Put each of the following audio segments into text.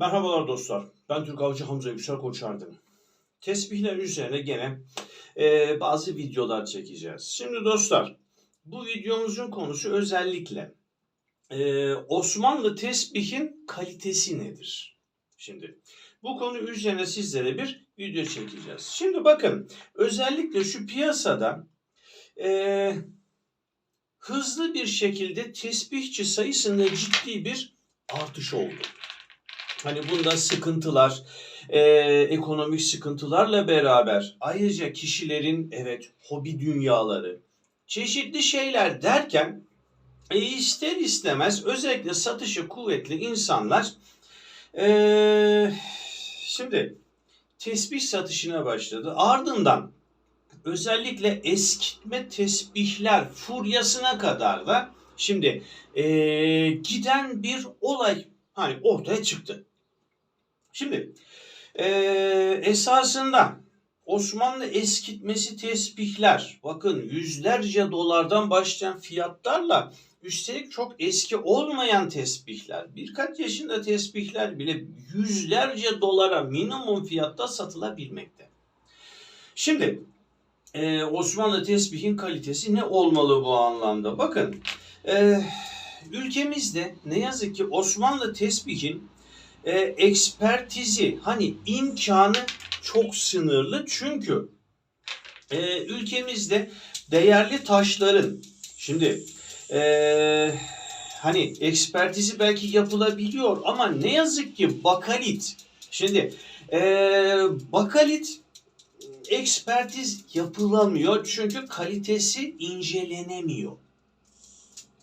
Merhabalar dostlar. Ben Türk Avcı Hamza Yüksel Koçardın. Tesbihler üzerine gene e, bazı videolar çekeceğiz. Şimdi dostlar bu videomuzun konusu özellikle e, Osmanlı tesbihin kalitesi nedir? Şimdi bu konu üzerine sizlere bir video çekeceğiz. Şimdi bakın özellikle şu piyasada e, hızlı bir şekilde tesbihçi sayısında ciddi bir artış oldu. Hani bunda sıkıntılar, e, ekonomik sıkıntılarla beraber ayrıca kişilerin evet hobi dünyaları, çeşitli şeyler derken e, ister istemez özellikle satışı kuvvetli insanlar e, şimdi tesbih satışına başladı. Ardından özellikle eskitme tesbihler furyasına kadar da şimdi e, giden bir olay hani ortaya çıktı. Şimdi e, esasında Osmanlı eskitmesi tesbihler bakın yüzlerce dolardan başlayan fiyatlarla üstelik çok eski olmayan tesbihler birkaç yaşında tesbihler bile yüzlerce dolara minimum fiyatta satılabilmekte. Şimdi e, Osmanlı tesbihin kalitesi ne olmalı bu anlamda? Bakın e, ülkemizde ne yazık ki Osmanlı tesbihin e, ekspertizi hani imkanı çok sınırlı çünkü e, ülkemizde değerli taşların şimdi e, hani ekspertizi belki yapılabiliyor ama ne yazık ki bakalit şimdi e, bakalit ekspertiz yapılamıyor çünkü kalitesi incelenemiyor.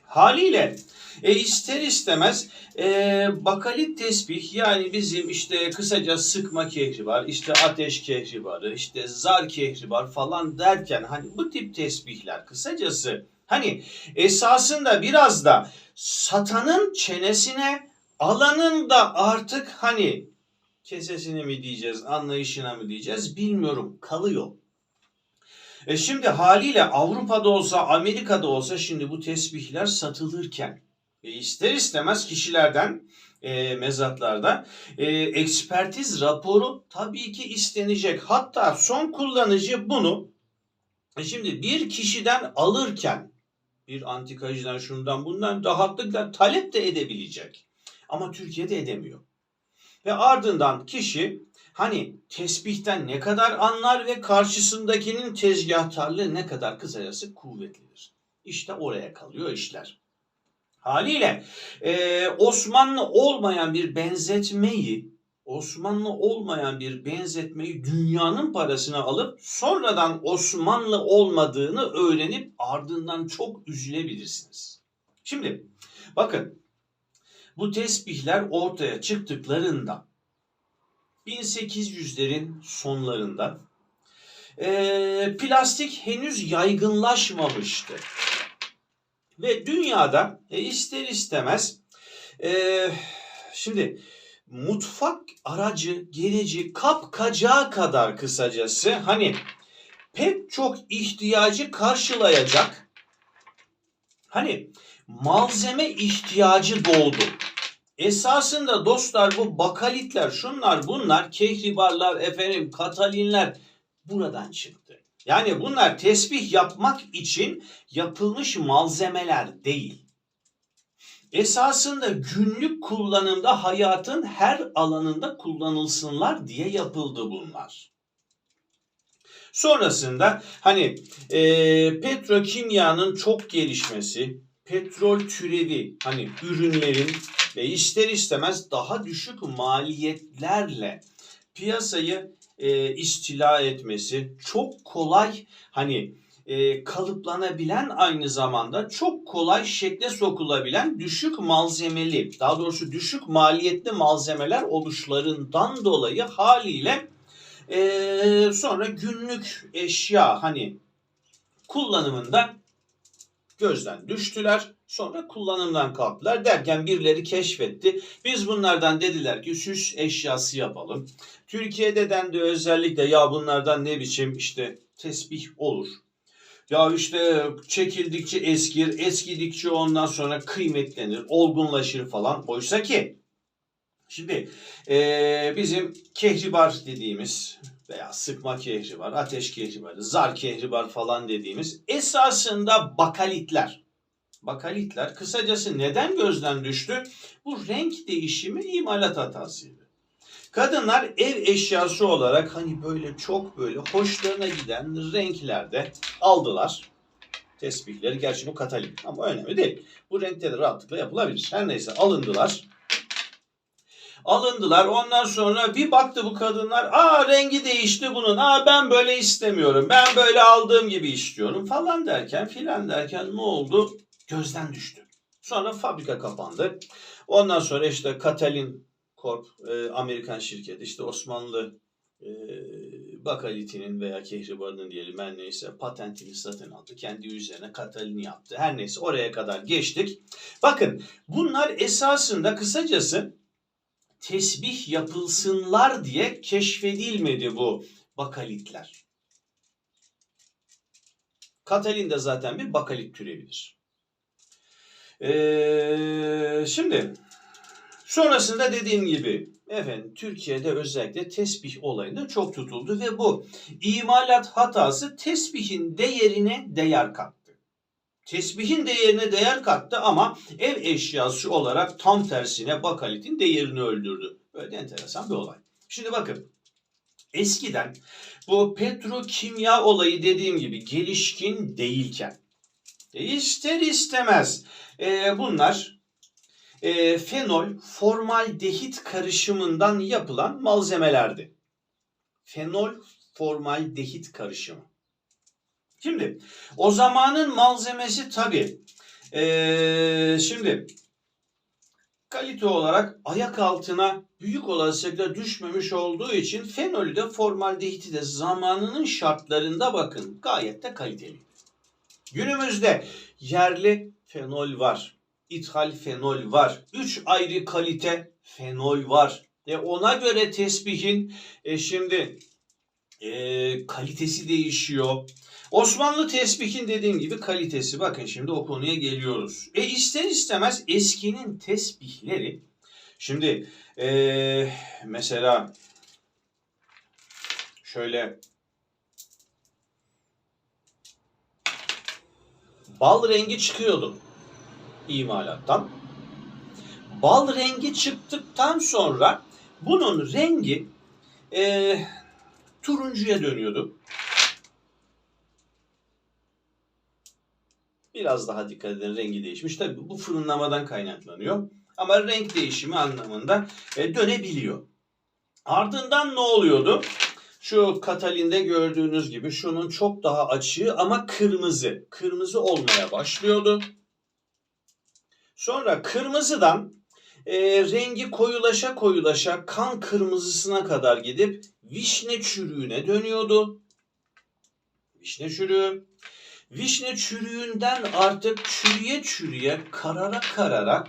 Haliyle e, ister istemez e, bakalit tesbih yani bizim işte kısaca sıkma kehribar, işte ateş kehribarı, işte zar kehribar falan derken hani bu tip tesbihler kısacası hani esasında biraz da satanın çenesine alanın da artık hani kesesine mi diyeceğiz, anlayışına mı diyeceğiz bilmiyorum kalıyor. E şimdi haliyle Avrupa'da olsa, Amerika'da olsa şimdi bu tesbihler satılırken e ister istemez kişilerden e, mezatlarda e, ekspertiz raporu tabii ki istenecek. Hatta son kullanıcı bunu e şimdi bir kişiden alırken bir antikacıdan şundan bundan rahatlıkla talep de edebilecek. Ama Türkiye'de edemiyor. Ve ardından kişi hani tesbihten ne kadar anlar ve karşısındakinin tezgahtarlığı ne kadar kısacası kuvvetlidir. İşte oraya kalıyor işler. Haliyle e, Osmanlı olmayan bir benzetmeyi Osmanlı olmayan bir benzetmeyi dünyanın parasına alıp sonradan Osmanlı olmadığını öğrenip ardından çok üzülebilirsiniz. Şimdi bakın bu tesbihler ortaya çıktıklarında 1800'lerin sonlarında e, plastik henüz yaygınlaşmamıştı. Ve dünyada e, ister istemez e, şimdi mutfak aracı, gereci, kap kacağı kadar kısacası hani pek çok ihtiyacı karşılayacak hani malzeme ihtiyacı doldu. Esasında dostlar bu bakalitler şunlar bunlar kehribarlar efendim katalinler buradan çıktı. Yani bunlar tesbih yapmak için yapılmış malzemeler değil. Esasında günlük kullanımda hayatın her alanında kullanılsınlar diye yapıldı bunlar. Sonrasında hani e, petrokimyanın çok gelişmesi, petrol türevi hani ürünlerin ve ister istemez daha düşük maliyetlerle piyasayı e, istila etmesi çok kolay hani e, kalıplanabilen aynı zamanda çok kolay şekle sokulabilen düşük malzemeli daha doğrusu düşük maliyetli malzemeler oluşlarından dolayı haliyle e, sonra günlük eşya hani kullanımında gözden düştüler. Sonra kullanımdan kalktılar derken birileri keşfetti. Biz bunlardan dediler ki süs eşyası yapalım. Türkiye'de de özellikle ya bunlardan ne biçim işte tesbih olur. Ya işte çekildikçe eskir, eskidikçe ondan sonra kıymetlenir, olgunlaşır falan. Oysa ki Şimdi eee, bizim kehribar dediğimiz veya sıkma kehribar, ateş kehribarı, zar kehribar falan dediğimiz esasında bakalitler. Bakalitler kısacası neden gözden düştü? Bu renk değişimi imalat hatasıydı. Kadınlar ev eşyası olarak hani böyle çok böyle hoşlarına giden renklerde aldılar. Tesbihleri gerçi bu katalin ama önemli değil. Bu renkte de rahatlıkla yapılabilir. Her neyse alındılar. Alındılar. Ondan sonra bir baktı bu kadınlar. Aa rengi değişti bunun. Aa ben böyle istemiyorum. Ben böyle aldığım gibi istiyorum falan derken filan derken ne oldu? Gözden düştü. Sonra fabrika kapandı. Ondan sonra işte Katalin Corp e, Amerikan şirketi işte Osmanlı e, bakalitinin veya kehribarının diyelim her neyse patentini satın aldı. Kendi üzerine Katalin yaptı. Her neyse oraya kadar geçtik. Bakın bunlar esasında kısacası tesbih yapılsınlar diye keşfedilmedi bu bakalitler. Katalin de zaten bir bakalit türevidir. Ee, şimdi sonrasında dediğim gibi efendim Türkiye'de özellikle tesbih olayında çok tutuldu ve bu imalat hatası tesbihin değerine değer kattı. Tesbihin değerine değer kattı ama ev eşyası olarak tam tersine bakalitin değerini öldürdü. Böyle enteresan bir olay. Şimdi bakın eskiden bu petrokimya olayı dediğim gibi gelişkin değilken ister istemez e, bunlar e, fenol formaldehit karışımından yapılan malzemelerdi. Fenol formaldehit karışımı. Şimdi o zamanın malzemesi tabii. Ee, şimdi kalite olarak ayak altına büyük olasılıkla düşmemiş olduğu için fenolü de formaldehiti de zamanının şartlarında bakın gayet de kaliteli. Günümüzde yerli fenol var. ithal fenol var. Üç ayrı kalite fenol var. E ona göre tesbihin e, şimdi e, kalitesi değişiyor. Osmanlı tesbihin dediğim gibi kalitesi. Bakın şimdi o konuya geliyoruz. E ister istemez eskinin tesbihleri. Şimdi e, mesela şöyle bal rengi çıkıyordu imalattan. Bal rengi çıktıktan sonra bunun rengi e, turuncuya dönüyordu. Biraz daha dikkat edin rengi değişmiş. Tabii bu fırınlamadan kaynaklanıyor. Ama renk değişimi anlamında e, dönebiliyor. Ardından ne oluyordu? Şu Katalin'de gördüğünüz gibi şunun çok daha açığı ama kırmızı. Kırmızı olmaya başlıyordu. Sonra kırmızıdan e, rengi koyulaşa koyulaşa kan kırmızısına kadar gidip vişne çürüğüne dönüyordu. Vişne çürüğü. Vişne çürüğünden artık çürüye çürüye karara karara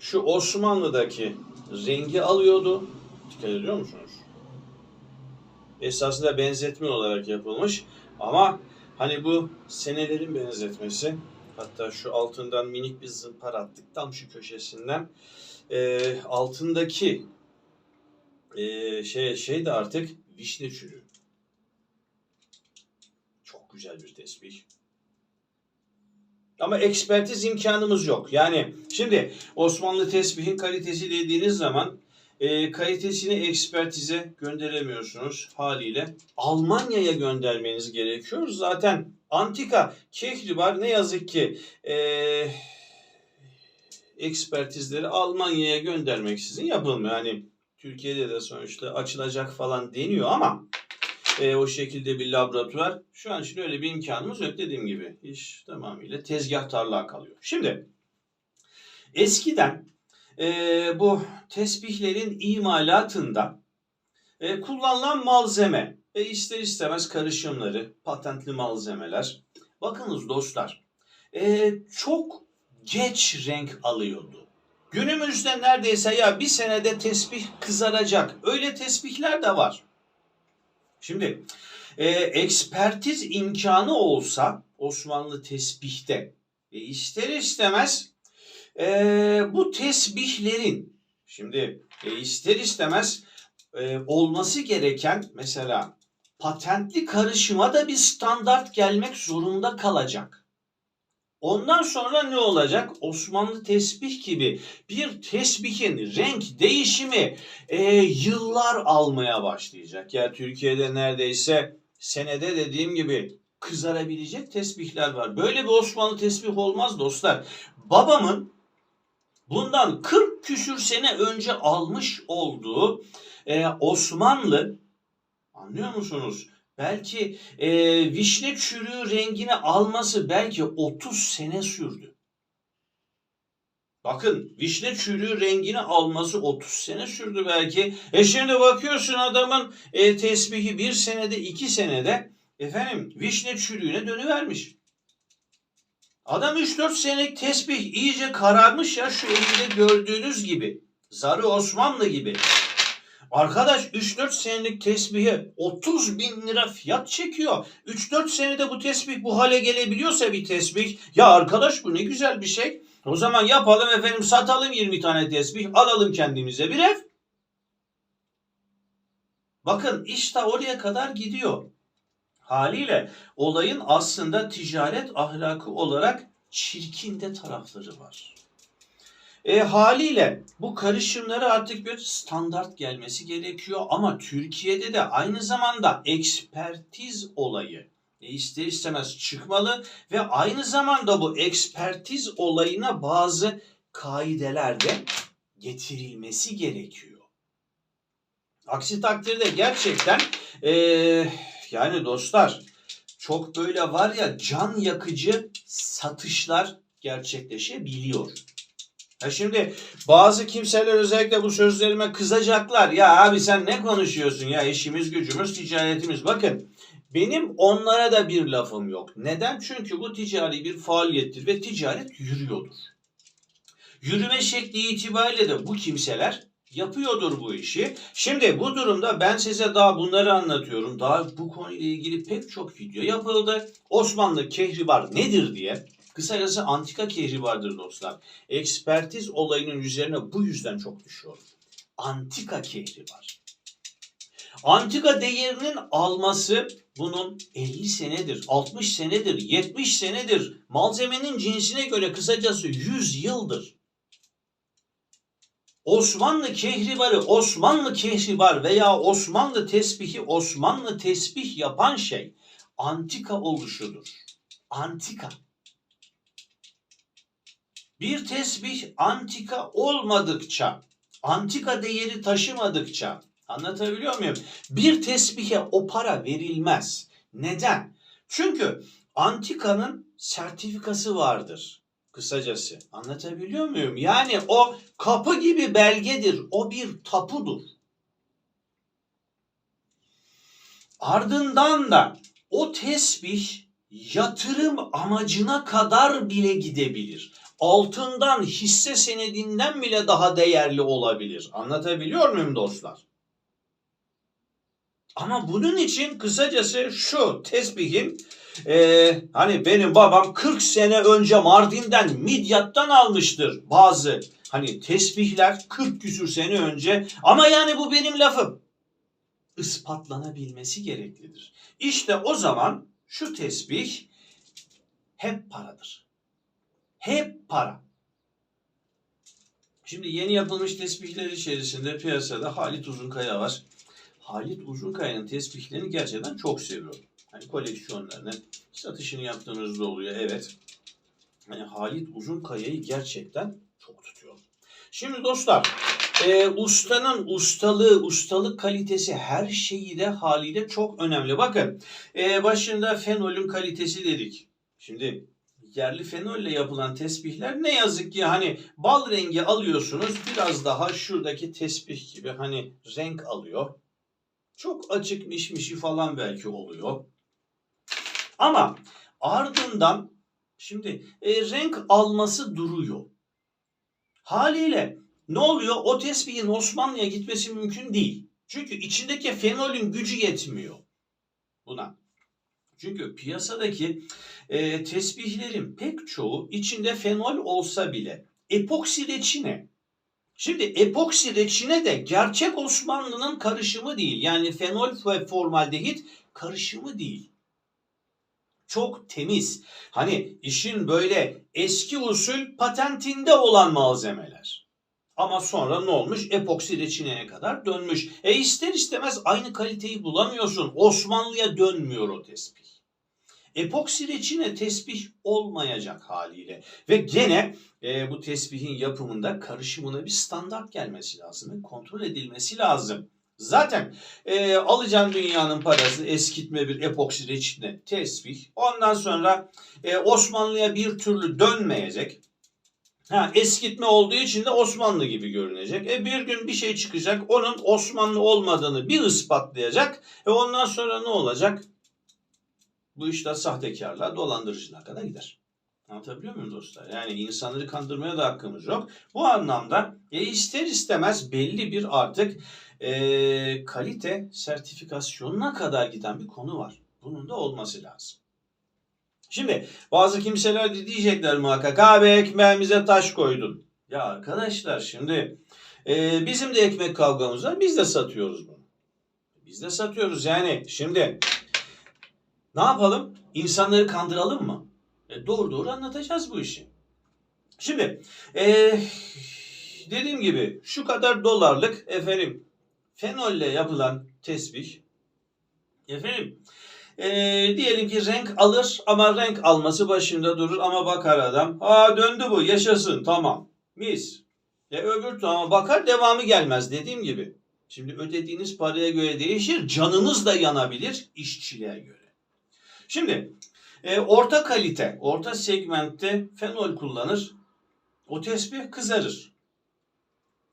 şu Osmanlı'daki rengi alıyordu. Dikkat ediyor musunuz? Esasında benzetme olarak yapılmış ama hani bu senelerin benzetmesi hatta şu altından minik bir zımpara attık tam şu köşesinden e, altındaki e, şey şey de artık vişne çürüğü. Çok güzel bir tesbih. Ama ekspertiz imkanımız yok. Yani şimdi Osmanlı tesbihin kalitesi dediğiniz zaman e, kalitesini ekspertize gönderemiyorsunuz haliyle. Almanya'ya göndermeniz gerekiyor. Zaten antika kehribar ne yazık ki e, ekspertizleri Almanya'ya göndermeksizin yapılmıyor. Hani Türkiye'de de sonuçta açılacak falan deniyor ama e, o şekilde bir laboratuvar şu an için öyle bir imkanımız yok dediğim gibi. iş tamamıyla tezgah tarlağa kalıyor. Şimdi eskiden e, bu tesbihlerin imalatında e, kullanılan malzeme ve ister istemez karışımları, patentli malzemeler. Bakınız dostlar e, çok geç renk alıyordu. Günümüzde neredeyse ya bir senede tesbih kızaracak. Öyle tesbihler de var. Şimdi e, ekspertiz imkanı olsa Osmanlı tesbihte e, ister istemez e, bu tesbihlerin şimdi e, ister istemez e, olması gereken mesela patentli karışıma da bir standart gelmek zorunda kalacak. Ondan sonra ne olacak? Osmanlı tesbih gibi bir tesbihin renk değişimi e, yıllar almaya başlayacak. Ya Türkiye'de neredeyse senede dediğim gibi kızarabilecek tesbihler var. Böyle bir Osmanlı tesbih olmaz dostlar. Babamın bundan 40 küsür sene önce almış olduğu e, Osmanlı anlıyor musunuz? Belki e, vişne çürüğü rengini alması belki 30 sene sürdü. Bakın vişne çürüğü rengini alması 30 sene sürdü belki. E şimdi bakıyorsun adamın e, tesbihi bir senede iki senede efendim vişne çürüğüne dönüvermiş. Adam 3-4 senelik tesbih iyice kararmış ya şu elinde gördüğünüz gibi. Zarı Osmanlı gibi. Arkadaş 3-4 senelik tesbihe 30 bin lira fiyat çekiyor. 3-4 senede bu tesbih bu hale gelebiliyorsa bir tesbih. Ya arkadaş bu ne güzel bir şey. O zaman yapalım efendim satalım 20 tane tesbih alalım kendimize bir ev. Bakın işte oraya kadar gidiyor. Haliyle olayın aslında ticaret ahlakı olarak çirkin de tarafları var. E, haliyle bu karışımlara artık bir standart gelmesi gerekiyor ama Türkiye'de de aynı zamanda ekspertiz olayı e, ister istemez çıkmalı ve aynı zamanda bu ekspertiz olayına bazı kaideler de getirilmesi gerekiyor. Aksi takdirde gerçekten e, yani dostlar çok böyle var ya can yakıcı satışlar gerçekleşebiliyor. Ya şimdi bazı kimseler özellikle bu sözlerime kızacaklar. Ya abi sen ne konuşuyorsun ya işimiz gücümüz ticaretimiz. Bakın benim onlara da bir lafım yok. Neden? Çünkü bu ticari bir faaliyettir ve ticaret yürüyordur. Yürüme şekli itibariyle de bu kimseler yapıyordur bu işi. Şimdi bu durumda ben size daha bunları anlatıyorum. Daha bu konuyla ilgili pek çok video yapıldı. Osmanlı kehribar nedir diye. Kısacası antika kehribardır dostlar. Ekspertiz olayının üzerine bu yüzden çok düşüyor. Antika kehribar. Antika değerinin alması bunun 50 senedir, 60 senedir, 70 senedir. Malzemenin cinsine göre kısacası 100 yıldır. Osmanlı kehribarı, Osmanlı kehribar veya Osmanlı tesbihi, Osmanlı tesbih yapan şey antika oluşudur. Antika. Bir tesbih antika olmadıkça, antika değeri taşımadıkça, anlatabiliyor muyum? Bir tesbihe o para verilmez. Neden? Çünkü antikanın sertifikası vardır. Kısacası anlatabiliyor muyum? Yani o kapı gibi belgedir. O bir tapudur. Ardından da o tesbih yatırım amacına kadar bile gidebilir. Altından hisse senedinden bile daha değerli olabilir. Anlatabiliyor muyum dostlar? Ama bunun için kısacası şu tesbihin e, hani benim babam 40 sene önce Mardin'den Midyat'tan almıştır bazı hani tesbihler 40 küsür sene önce ama yani bu benim lafım ispatlanabilmesi gereklidir. İşte o zaman şu tesbih hep paradır. Hep para. Şimdi yeni yapılmış tesbihler içerisinde piyasada Halit Uzunkaya var. Halit Uzunkaya'nın tesbihlerini gerçekten çok seviyorum. Hani koleksiyonlarını, satışını yaptığınızda oluyor evet. Hani Halit Uzunkaya'yı gerçekten çok tutuyorum. Şimdi dostlar, e, ustanın ustalığı, ustalık kalitesi her şeyi de haliyle çok önemli. Bakın, e, başında fenolün kalitesi dedik. Şimdi yerli fenolle yapılan tesbihler ne yazık ki hani bal rengi alıyorsunuz biraz daha şuradaki tesbih gibi hani renk alıyor. Çok açık mişmişi falan belki oluyor. Ama ardından şimdi e, renk alması duruyor. Haliyle ne oluyor? O tesbihin Osmanlı'ya gitmesi mümkün değil. Çünkü içindeki fenolün gücü yetmiyor. buna. Çünkü piyasadaki e, tesbihlerin pek çoğu içinde fenol olsa bile epoksi reçine. Şimdi epoksi reçine de gerçek Osmanlı'nın karışımı değil. Yani fenol ve formaldehit karışımı değil. Çok temiz. Hani işin böyle eski usul patentinde olan malzemeler. Ama sonra ne olmuş? Epoksi reçineye kadar dönmüş. E ister istemez aynı kaliteyi bulamıyorsun. Osmanlı'ya dönmüyor o tesbih. Epoksi reçine tesbih olmayacak haliyle. Ve gene e, bu tesbihin yapımında karışımına bir standart gelmesi lazım. Kontrol edilmesi lazım. Zaten e, alacaksın dünyanın parası eskitme bir epoksi reçine tesbih. Ondan sonra e, Osmanlı'ya bir türlü dönmeyecek. Ha, eskitme olduğu için de Osmanlı gibi görünecek. E bir gün bir şey çıkacak. Onun Osmanlı olmadığını bir ispatlayacak. E ondan sonra ne olacak? Bu işler sahtekarlığa, dolandırıcılığa kadar gider. Anlatabiliyor muyum dostlar? Yani insanları kandırmaya da hakkımız yok. Bu anlamda e, ister istemez belli bir artık e, kalite sertifikasyonuna kadar giden bir konu var. Bunun da olması lazım. Şimdi bazı kimseler de diyecekler muhakkak abi ekmeğimize taş koydun. Ya arkadaşlar şimdi e, bizim de ekmek kavgamız var. Biz de satıyoruz bunu. Biz de satıyoruz yani. Şimdi ne yapalım? İnsanları kandıralım mı? E, doğru doğru anlatacağız bu işi. Şimdi e, dediğim gibi şu kadar dolarlık efendim fenolle yapılan tesbih efendim e, diyelim ki renk alır ama renk alması başında durur ama bakar adam. Aa döndü bu yaşasın tamam mis. E öbür ama bakar devamı gelmez dediğim gibi. Şimdi ödediğiniz paraya göre değişir. Canınız da yanabilir işçiliğe göre. Şimdi e, orta kalite, orta segmentte fenol kullanır. O tesbih kızarır.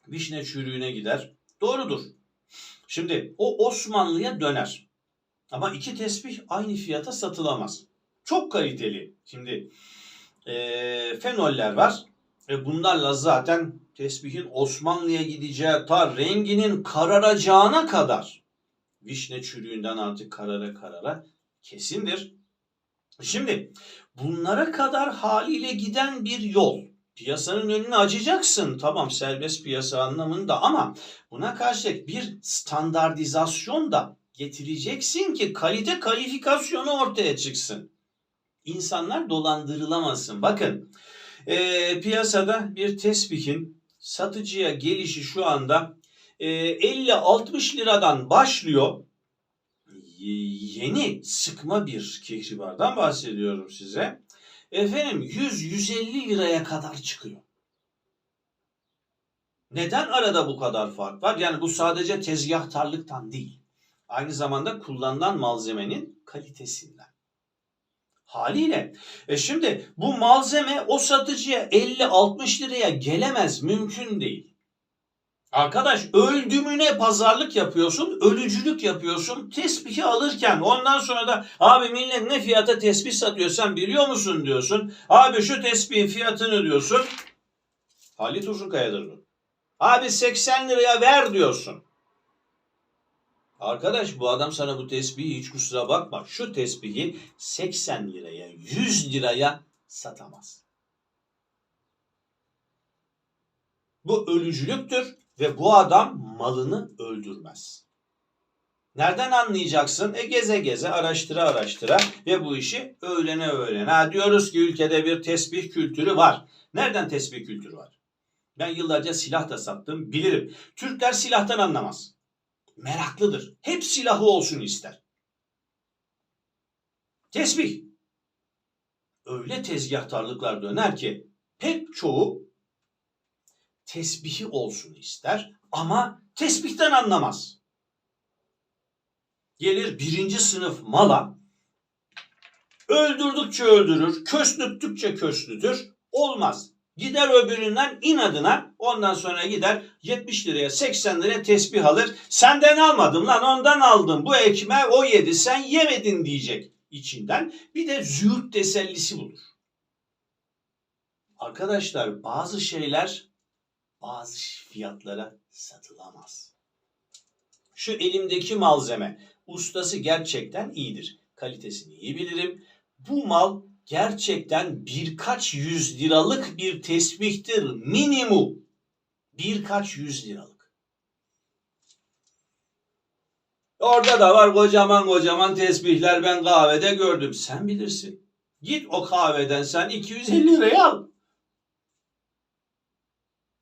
Vişne çürüğüne gider. Doğrudur. Şimdi o Osmanlı'ya döner. Ama iki tesbih aynı fiyata satılamaz. Çok kaliteli. Şimdi e, fenoller var. E, bunlarla zaten tesbihin Osmanlı'ya gideceği ta renginin kararacağına kadar vişne çürüğünden artık karara karara kesindir. Şimdi bunlara kadar haliyle giden bir yol. Piyasanın önünü açacaksın. Tamam serbest piyasa anlamında ama buna karşılık bir standartizasyon da getireceksin ki kalite kalifikasyonu ortaya çıksın. İnsanlar dolandırılamasın. Bakın e, piyasada bir tesbihin satıcıya gelişi şu anda e, 50-60 liradan başlıyor yeni sıkma bir kehribardan bahsediyorum size. Efendim 100-150 liraya kadar çıkıyor. Neden arada bu kadar fark var? Yani bu sadece tezgahtarlıktan değil. Aynı zamanda kullanılan malzemenin kalitesinden. Haliyle e şimdi bu malzeme o satıcıya 50-60 liraya gelemez mümkün değil. Arkadaş öldümüne pazarlık yapıyorsun, ölücülük yapıyorsun tespihi alırken ondan sonra da abi millet ne fiyata tespih satıyor sen biliyor musun diyorsun. Abi şu tespihin fiyatını diyorsun. Halit Uzunkaya'dır bu. Abi 80 liraya ver diyorsun. Arkadaş bu adam sana bu tesbihi hiç kusura bakma. Şu tesbihi 80 liraya 100 liraya satamaz. Bu ölücülüktür ve bu adam malını öldürmez. Nereden anlayacaksın? E geze geze, araştıra araştıra ve bu işi öğrene öğrene. Ha diyoruz ki ülkede bir tesbih kültürü var. Nereden tesbih kültürü var? Ben yıllarca silah da sattım, bilirim. Türkler silahtan anlamaz. Meraklıdır. Hep silahı olsun ister. Tesbih. Öyle tezgahtarlıklar döner ki pek çoğu tesbihi olsun ister ama tesbihten anlamaz. Gelir birinci sınıf mala öldürdükçe öldürür, kösnüttükçe kösnütür. Olmaz. Gider öbüründen inadına ondan sonra gider 70 liraya 80 liraya tesbih alır. Senden almadım lan ondan aldım. Bu ekmeği o yedi sen yemedin diyecek içinden. Bir de züğürt tesellisi bulur. Arkadaşlar bazı şeyler bazı fiyatlara satılamaz. Şu elimdeki malzeme ustası gerçekten iyidir. Kalitesini iyi bilirim. Bu mal gerçekten birkaç yüz liralık bir tesbihtir minimum. Birkaç yüz liralık. Orada da var kocaman kocaman tesbihler ben kahvede gördüm. Sen bilirsin. Git o kahveden sen 250 liraya al.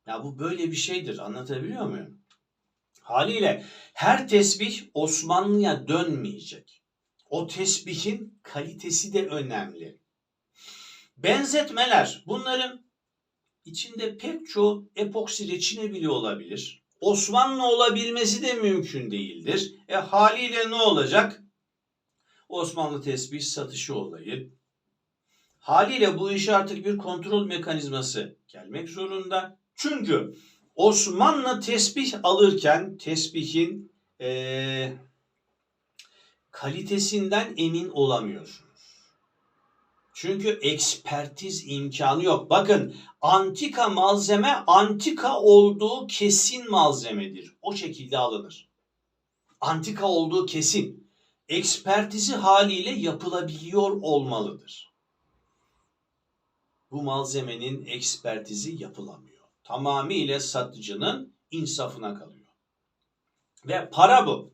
Ya bu böyle bir şeydir. Anlatabiliyor muyum? Haliyle her tesbih Osmanlı'ya dönmeyecek. O tesbihin kalitesi de önemli. Benzetmeler bunların içinde pek çoğu epoksi reçine bile olabilir. Osmanlı olabilmesi de mümkün değildir. E haliyle ne olacak? Osmanlı tesbih satışı olayı. Haliyle bu iş artık bir kontrol mekanizması gelmek zorunda. Çünkü Osmanlı tesbih alırken tesbihin ee, kalitesinden emin olamıyorsunuz. Çünkü ekspertiz imkanı yok. Bakın antika malzeme antika olduğu kesin malzemedir. O şekilde alınır. Antika olduğu kesin. Ekspertizi haliyle yapılabiliyor olmalıdır. Bu malzemenin ekspertizi yapılamıyor. Tamamıyla satıcının insafına kalıyor. Ve para bu.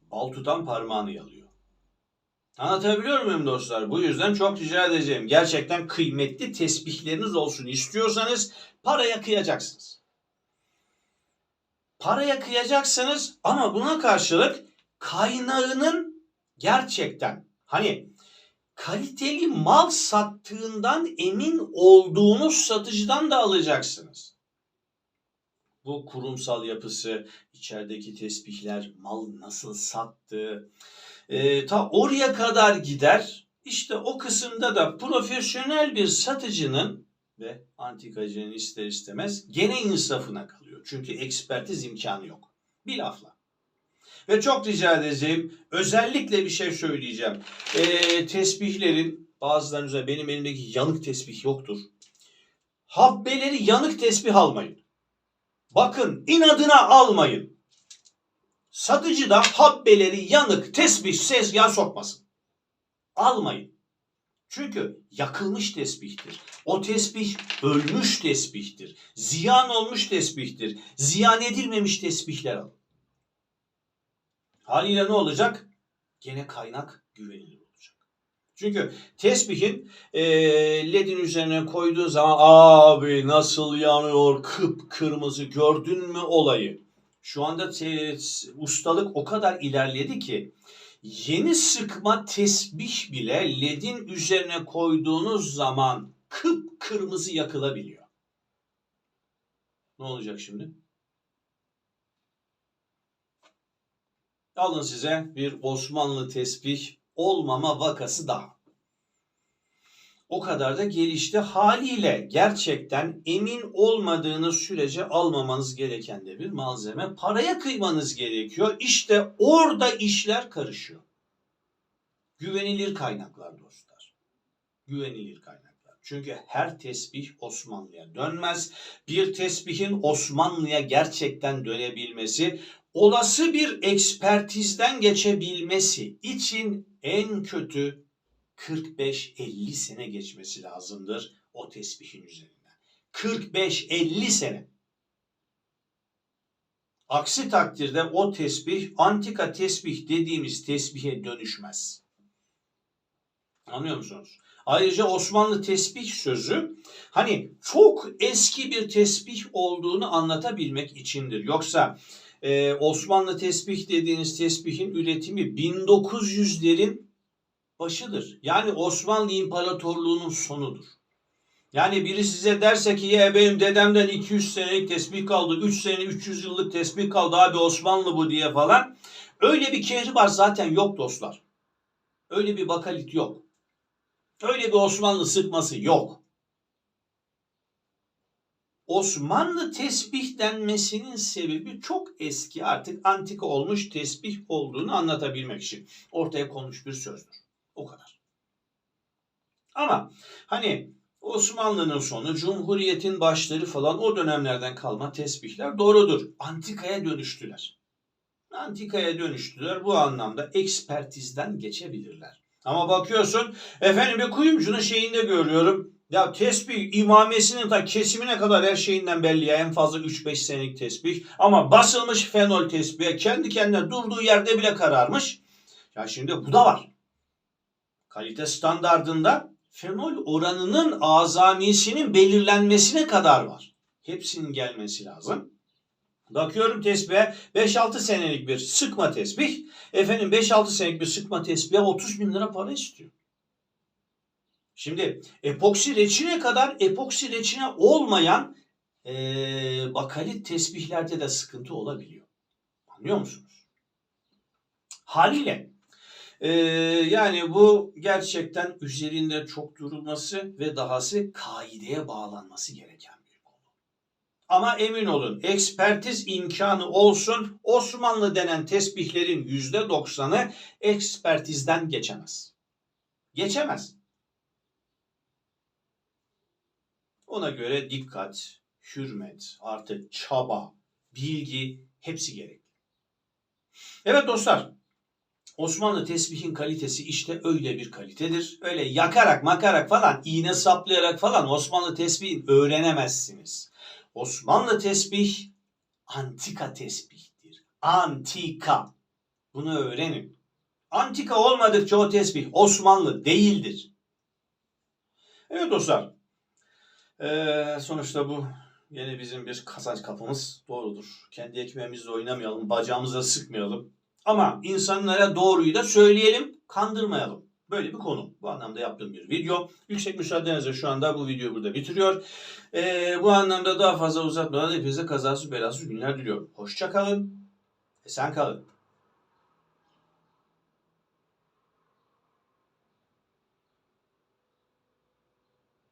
Bal tutan parmağını yalıyor. Anlatabiliyor muyum dostlar? Bu yüzden çok rica edeceğim. Gerçekten kıymetli tesbihleriniz olsun istiyorsanız paraya kıyacaksınız. Paraya kıyacaksınız ama buna karşılık kaynağının gerçekten hani kaliteli mal sattığından emin olduğunuz satıcıdan da alacaksınız. Bu kurumsal yapısı, içerideki tesbihler, mal nasıl sattı, e, ta oraya kadar gider. İşte o kısımda da profesyonel bir satıcının ve antikacının ister istemez gene insafına kalıyor. Çünkü ekspertiz imkanı yok. Bir lafla. Ve çok rica edeceğim, özellikle bir şey söyleyeceğim. E, tesbihlerin bazılarınıza benim elimdeki yanık tesbih yoktur. Habbeleri yanık tesbih almayın. Bakın inadına almayın. Satıcı da habbeleri yanık tesbih sezgah sokmasın. Almayın. Çünkü yakılmış tesbihtir. O tesbih ölmüş tesbihtir. Ziyan olmuş tesbihtir. Ziyan edilmemiş tesbihler alın. Haliyle ne olacak? Gene kaynak güvenilir olacak. Çünkü tesbihin e, ledin üzerine koyduğu zaman abi nasıl yanıyor kıpkırmızı gördün mü olayı. Şu anda te, ustalık o kadar ilerledi ki yeni sıkma tesbih bile ledin üzerine koyduğunuz zaman kıpkırmızı yakılabiliyor. Ne olacak şimdi? Alın size bir Osmanlı tesbih olmama vakası daha. O kadar da gelişti haliyle gerçekten emin olmadığınız sürece almamanız gereken de bir malzeme. Paraya kıymanız gerekiyor. İşte orada işler karışıyor. Güvenilir kaynaklar dostlar. Güvenilir kaynaklar. Çünkü her tesbih Osmanlı'ya dönmez. Bir tesbihin Osmanlı'ya gerçekten dönebilmesi olası bir ekspertizden geçebilmesi için en kötü 45-50 sene geçmesi lazımdır o tesbihin üzerinden. 45-50 sene. Aksi takdirde o tesbih antika tesbih dediğimiz tesbihe dönüşmez. Anlıyor musunuz? Ayrıca Osmanlı tesbih sözü hani çok eski bir tesbih olduğunu anlatabilmek içindir. Yoksa e, Osmanlı tesbih dediğiniz tesbihin üretimi 1900'lerin başıdır. Yani Osmanlı İmparatorluğu'nun sonudur. Yani biri size derse ki ya benim dedemden 200 senelik tesbih kaldı, 3 sene 300 yıllık tesbih kaldı abi Osmanlı bu diye falan. Öyle bir kehri var zaten yok dostlar. Öyle bir bakalit yok. Öyle bir Osmanlı sıkması yok. Osmanlı tesbih denmesinin sebebi çok eski artık antika olmuş tesbih olduğunu anlatabilmek için ortaya konmuş bir sözdür. O kadar. Ama hani Osmanlı'nın sonu, Cumhuriyet'in başları falan o dönemlerden kalma tesbihler doğrudur. Antikaya dönüştüler. antikaya dönüştüler. Bu anlamda ekspertizden geçebilirler. Ama bakıyorsun efendim bir kuyumcunun şeyinde görüyorum. Ya tesbih imamesinin da kesimine kadar her şeyinden belli ya. En fazla 3-5 senelik tesbih. Ama basılmış fenol tesbihe kendi kendine durduğu yerde bile kararmış. Ya şimdi bu da var. Kalite standardında fenol oranının azamisinin belirlenmesine kadar var. Hepsinin gelmesi lazım. Bakıyorum tesbihe 5-6 senelik bir sıkma tesbih. Efendim 5-6 senelik bir sıkma tesbihe 30 bin lira para istiyor. Şimdi epoksi reçine kadar epoksi reçine olmayan eee bakalit tesbihlerde de sıkıntı olabiliyor. Anlıyor musunuz? Haliyle eee, yani bu gerçekten üzerinde çok durulması ve dahası kaideye bağlanması gereken bir konu. Ama emin olun ekspertiz imkanı olsun Osmanlı denen tesbihlerin %90'ı ekspertizden geçemez. Geçemez. Ona göre dikkat, hürmet, artık çaba, bilgi hepsi gerekli. Evet dostlar, Osmanlı tesbihin kalitesi işte öyle bir kalitedir. Öyle yakarak makarak falan, iğne saplayarak falan Osmanlı tesbihin öğrenemezsiniz. Osmanlı tesbih antika tesbihtir. Antika. Bunu öğrenin. Antika olmadıkça o tesbih Osmanlı değildir. Evet dostlar, ee, sonuçta bu yine bizim bir kazanç kapımız doğrudur. Kendi ekmeğimizle oynamayalım, bacağımıza sıkmayalım. Ama insanlara doğruyu da söyleyelim, kandırmayalım. Böyle bir konu. Bu anlamda yaptığım bir video. Yüksek müsaadenizle şu anda bu videoyu burada bitiriyor. Ee, bu anlamda daha fazla uzatmadan hepinize kazasız belasız günler diliyorum. Hoşça kalın, esen kalın.